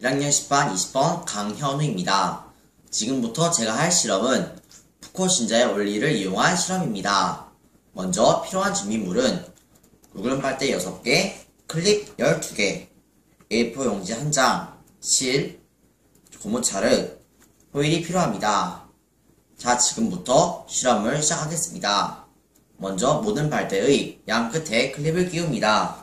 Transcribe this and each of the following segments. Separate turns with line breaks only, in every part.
1학년 10반 20번 강현우입니다. 지금부터 제가 할 실험은 푸코 신자의 원리를 이용한 실험입니다. 먼저 필요한 준비물은 굵은 빨대 6개, 클립 12개, A4 용지 1장, 실, 고무차르, 호일이 필요합니다. 자, 지금부터 실험을 시작하겠습니다. 먼저 모든 빨대의 양 끝에 클립을 끼웁니다.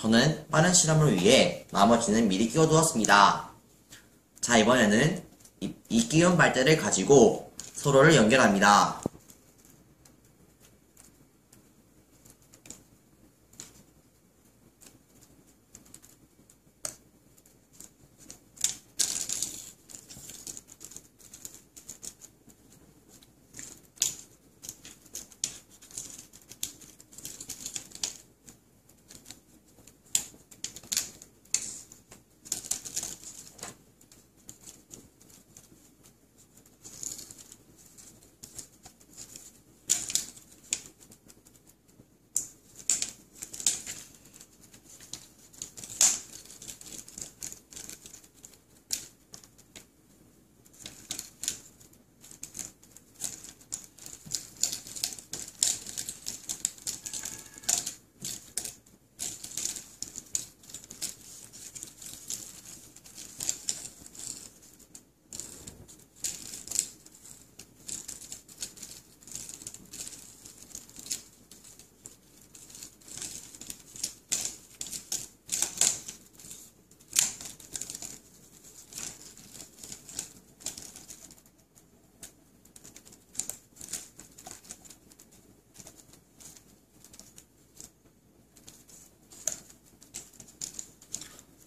저는 빠른 실험을 위해 나머지는 미리 끼워두었습니다. 자, 이번에는 이, 이 끼운 빨대를 가지고 서로를 연결합니다.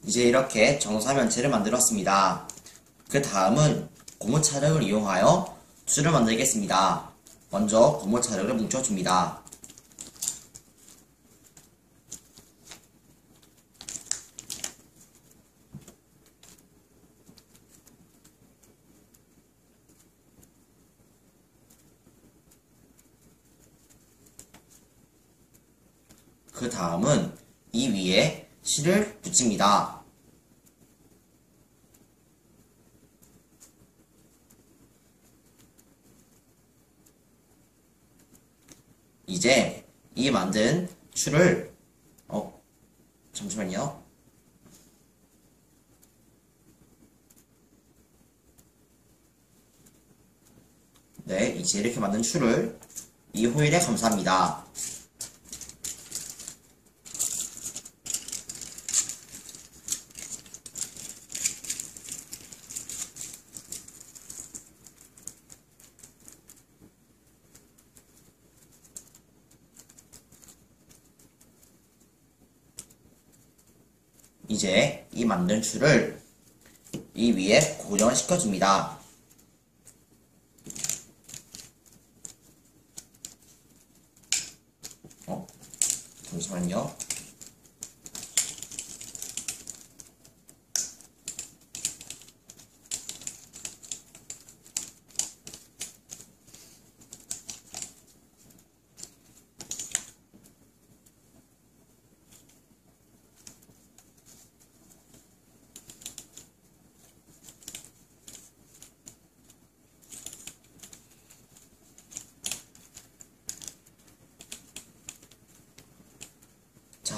이제 이렇게 정사면체를 만들었습니다. 그 다음은 고무차력을 이용하여 줄을 만들겠습니다. 먼저 고무차력을 뭉쳐줍니다. 그 다음은 이 위에 실을 붙입니다. 이제 이 만든 줄을 어 잠시만요. 네, 이제 이렇게 만든 줄을 이 호일에 감사합니다. 이제 이 만든 줄을 이 위에 고정을 시켜 줍니다. 어? 잠시만요.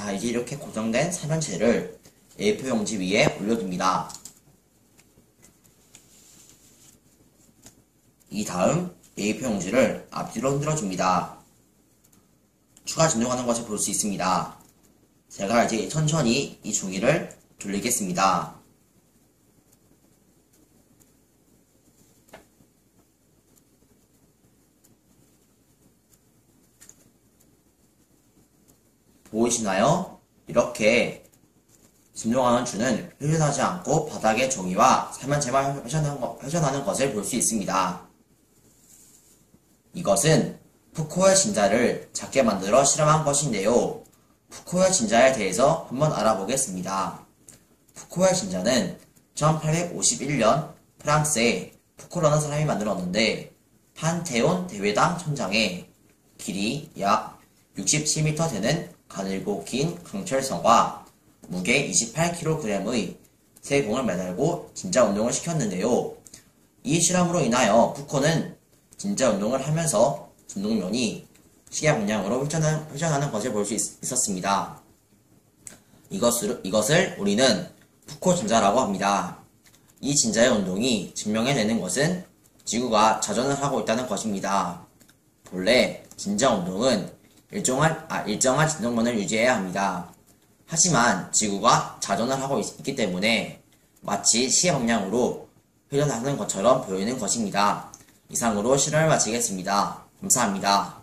자, 이제 이렇게 고정된 삼면체를 A4 용지 위에 올려둡니다. 이 다음 A4 용지를 앞뒤로 흔들어줍니다. 추가 진동하는 것을 볼 수 있습니다. 제가 이제 천천히 이 종이를 돌리겠습니다. 보이시나요? 이렇게 진동하는 줄은 회전하지 않고 바닥의 종이와 세면체만 회전하는 것을 볼 수 있습니다. 이것은 푸코의 진자를 작게 만들어 실험한 것인데요. 푸코의 진자에 대해서 한번 알아보겠습니다. 푸코의 진자는 1851년 프랑스에 푸코라는 사람이 만들었는데 판테온 대회당 천장에 길이 약 67m 되는 가늘고 긴 강철선과 무게 28kg의 세 공을 매달고 진자 운동을 시켰는데요. 이 실험으로 인하여 푸코는 진자 운동을 하면서 운동면이 시계 방향으로 회전하는, 회전하는 것을 볼 수 있었습니다. 이것을, 이것을 우리는 푸코 진자라고 합니다. 이 진자의 운동이 증명해내는 것은 지구가 자전을 하고 있다는 것입니다. 본래 진자 운동은 일정한, 아, 일정한 진동면을 유지해야 합니다. 하지만 지구가 자전을 하고 있, 기 때문에 마치 시의 방향으로 회전하는 것처럼 보이는 것입니다. 이상으로 실험을 마치겠습니다. 감사합니다.